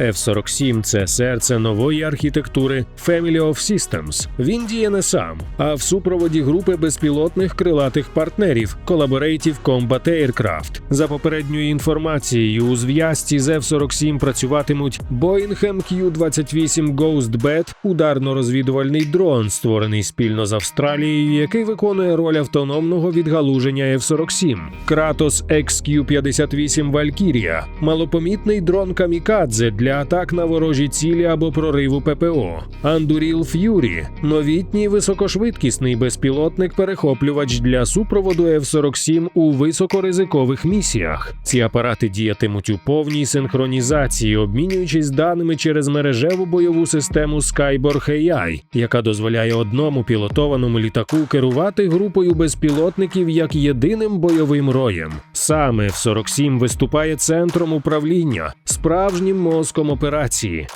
F-47 – це серце нової архітектури Family of Systems. Він діє не сам, а в супроводі групи безпілотних крилатих партнерів Collaborative Combat Aircraft. За попередньою інформацією, у зв'язці з F-47 працюватимуть Boeing MQ-28 Ghost Bat – ударно-розвідувальний дрон, створений спільно з Австралією, який виконує роль автономного відгалуження F-47. Kratos XQ-58 Valkyria – малопомітний дрон камікадзе для атак на ворожі цілі або прориву ППО. Anduril Fury – новітній високошвидкісний безпілотник-перехоплювач для супроводу F-47 у високоризикових місіях. Ці апарати діятимуть у повній синхронізації, обмінюючись даними через мережеву бойову систему Skyborg AI, яка дозволяє одному пілотованому літаку керувати групою безпілотників як єдиним бойовим роєм. Саме F-47 виступає центром управління, справжнім мозком операції.